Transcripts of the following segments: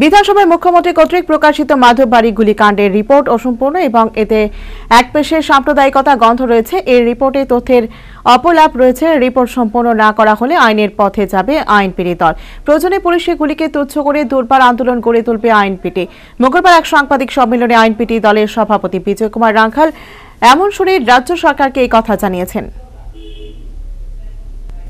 বিধানসভায় মুখ্যমন্ত্রী কর্তৃক প্রকাশিত মাধববাড়ি গুলিকাণ্ডের রিপোর্ট অসম্পূর্ণ এবং এতে এক পেশের সাম্প্রদায়িকতা গন্ধ রয়েছে। এই রিপোর্টে তথ্যের অপলাপ রয়েছে। রিপোর্ট সম্পূর্ণ না করা হলে আইনের পথে যাবে আইনপিড়ি দল। প্রয়োজনে পুলিশের গুলিকে তুচ্ছ করে দুর্বার আন্দোলন গড়ে তুলবে আইনপিটি মঙ্গলবার এক সাংবাদিক সম্মেলনে আইনপিটি দলের সভাপতি বিজয় কুমার রাঙ্খাল এমন শুনে রাজ্য সরকারকে এই কথা জানিয়েছেন।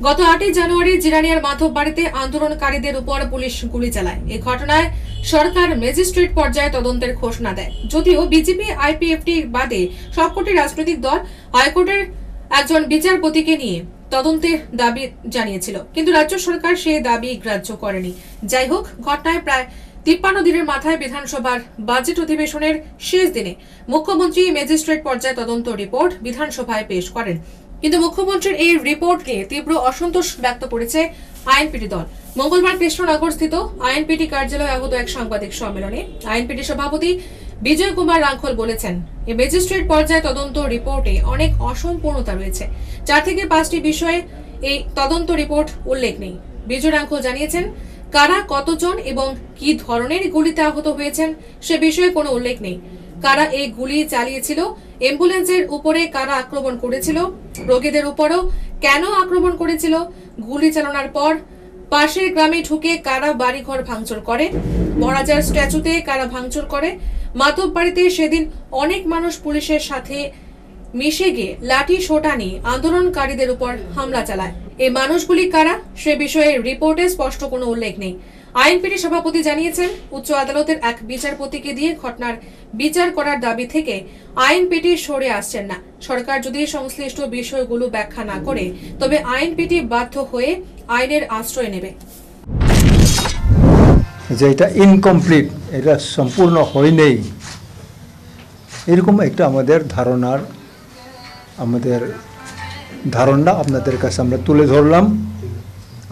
গত আটই জানুয়ারি জিরানিয়ার মাধব বাড়িতে আন্দোলনকারীদের উপর পুলিশ গুলি চালায়। এই ঘটনায় সরকার ম্যাজিস্ট্রেট পর্যায়ে তদন্তের ঘোষণা দেয়। যদিও বিজেপি, আইপিএফটি বাদে সবকটি রাজনৈতিক দল হাইকোর্টের একজন বিচারপতিকে নিয়ে তদন্তের দাবি জানিয়েছিল। কিন্তু রাজ্য সরকার সেই দাবি গ্রাহ্য করেনি। যাই হোক, ঘটনায় প্রায় তিপ্পান্ন দিনের মাথায় বিধানসভার বাজেট অধিবেশনের শেষ দিনে মুখ্যমন্ত্রী ম্যাজিস্ট্রেট পর্যায়ে তদন্ত রিপোর্ট বিধানসভায় পেশ করেন। কিন্তু মুখ্যমন্ত্রীর এই রিপোর্ট নিয়ে তীব্র অসন্তোষ ব্যক্ত করেছে আইনপিটি দল। মঙ্গলবার কৃষ্ণনগর স্থিত আইনপিটি কার্যালয়ে আহত এক সাংবাদিক সম্মেলনে আইনপিটি সভাপতি বিজয় কুমার রাঙ্খল বলেছেন এই ম্যাজিস্ট্রেট পর্যায়ে তদন্ত রিপোর্টে অনেক অসম্পূর্ণতা রয়েছে। চার থেকে পাঁচটি বিষয়ে এই তদন্ত রিপোর্ট উল্লেখ নেই। বিজয় রাঙ্খল জানিয়েছেন, কারা কতজন এবং কি ধরনের গুলিতে আহত হয়েছেন সে বিষয়ে কোনো উল্লেখ নেই। কারা এই গুলি চালিয়েছিল? অ্যাম্বুলেন্সের উপরে কারা আক্রমণ করেছিল? রোগীদের উপরও কেন আক্রমণ করেছিল? গুলি চালানোর পর পাশের গ্রামে ঢুকে কারা বাড়িঘর ভাঙচুর করে? মহারাজার স্ট্যাচুতে কারা ভাঙচুর করে? মাতব বাড়িতে সেদিন অনেক মানুষ পুলিশের সাথে মিশে গিয়ে লাঠি সোটা নিয়ে আন্দোলনকারীদের উপর হামলা চালায়। এই মানুষগুলি কারা? সে বিষয়ে রিপোর্টে স্পষ্ট কোনো উল্লেখ নেই। আইনপিটি সভাপতি জানিয়েছেন, উচ্চ আদালতের এক বিচারপতিকে দিয়ে ঘটনার বিচার করার দাবি থেকে আইনপিটি সরে আসছেন না। সরকার যদি সংশ্লিষ্ট বিষয়গুলো ব্যাখ্যা না করে, তবে আইনপিটি বাধ্য হয়ে আইনের আশ্রয় নেবে। যে এটা ইনকমপ্লিট এটা সম্পূর্ণ হয় নেই এরকম একটা আমাদের ধারণার, আমাদের ধারণা আপনাদের কাছে আমরা তুলে ধরলাম।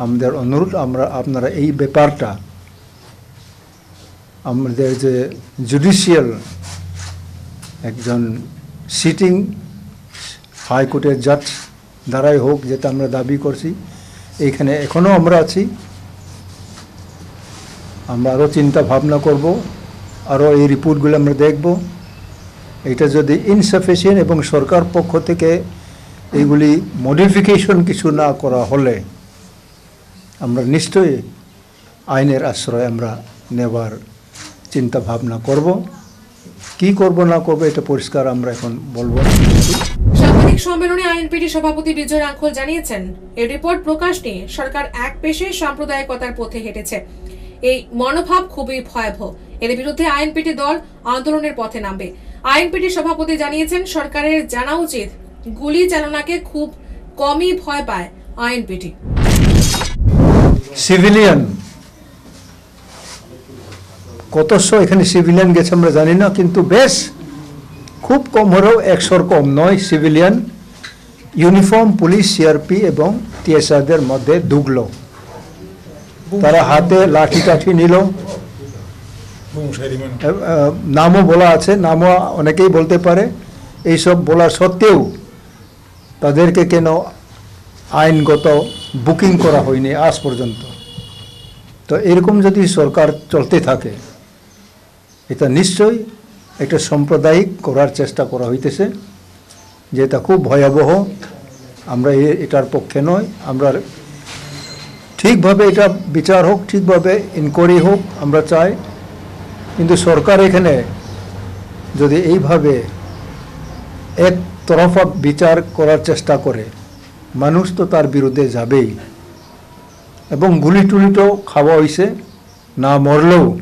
আমাদের অনুরোধ, আমরা আপনারা এই ব্যাপারটা, আমাদের যে জুডিশিয়াল একজন সিটিং হাইকোর্টের জাজ দ্বারাই হোক, যেটা আমরা দাবি করছি এইখানে এখনও আমরা আছি। আমরা আরও চিন্তা ভাবনা করব আরও এই রিপোর্টগুলো আমরা দেখব। এটা যদি ইনসাফিসিয়েন্ট এবং সরকার পক্ষ থেকে এইগুলি মডিফিকেশন কিছু না করা হলে আমরা নিশ্চয়ই আইনের আশ্রয় আমরা নেবার চিন্তা ভাবনা করব। কি করব না করব এটা পরিষ্কার আমরা এখন বলব সাংবাদিক সম্মেলনে আইনপিটি সভাপতি বিজয় রাঙ্খল জানিয়েছেন এই রিপোর্ট প্রকাশ নিয়ে সরকার এক পেশে সাম্প্রদায়িকতার পথে হেঁটেছে। এই মনোভাব খুবই ভয়াবহ। এর বিরুদ্ধে আইনপিটি দল আন্দোলনের পথে নামবে। আইনপিটি সভাপতি জানিয়েছেন, সরকারের জানা উচিত গুলি চালনাকে খুব কমই ভয় পায় আইনপিটি সিভিলিয়ান। কতশো এখানে সিভিলিয়ান গেছে আমরা জানি না কিন্তু বেশ খুব কম হলেও একশোর কম নয় সিভিলিয়ান। ইউনিফর্ম পুলিশ সিআরপি এবং টিএসআরদের মধ্যে ঢুকল তারা হাতে লাঠি টাঠি নিল নামও বলা আছে নামও অনেকেই বলতে পারে। এইসব বলা সত্ত্বেও তাদেরকে কেন আইনগত বুকিং করা হয়নি আজ পর্যন্ত। তো এরকম যদি সরকার চলতে থাকে, এটা নিশ্চয়ই একটা সাম্প্রদায়িক করার চেষ্টা করা হইতেছে, যে এটা খুব ভয়াবহ। আমরা এটার পক্ষে নয়, আমরা ঠিকভাবে এটা বিচার হোক, ঠিকভাবে ইনকোয়ারি হোক, আমরা চাই। কিন্তু সরকার এখানে যদি এইভাবে এক তরফা বিচার করার চেষ্টা করে মানুষ তো তার বিরুদ্ধে যাবেই। এবং গুলি টুলি তো খাওয়া হয়েছে না মরলেও।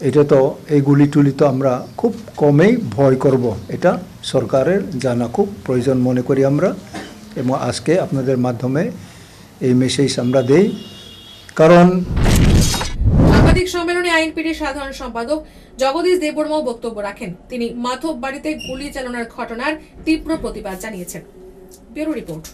এটা তো, এই গুলি টুলি তো আমরা খুব কমেই ভয় করব। এটা সরকারের জানা খুব প্রয়োজন মনে করি আমরা। এবং আজকে আপনাদের মাধ্যমে এই মেসেজ আমরা দেই। কারণ সাংবাদিক সম্মেলনে আইনপিটির সাধারণ সম্পাদক জগদীশ দেববর্মাও বক্তব্য রাখেন। তিনি মাধব বাড়িতে গুলি চালানোর ঘটনার তীব্র প্রতিবাদ জানিয়েছেন। Bureau report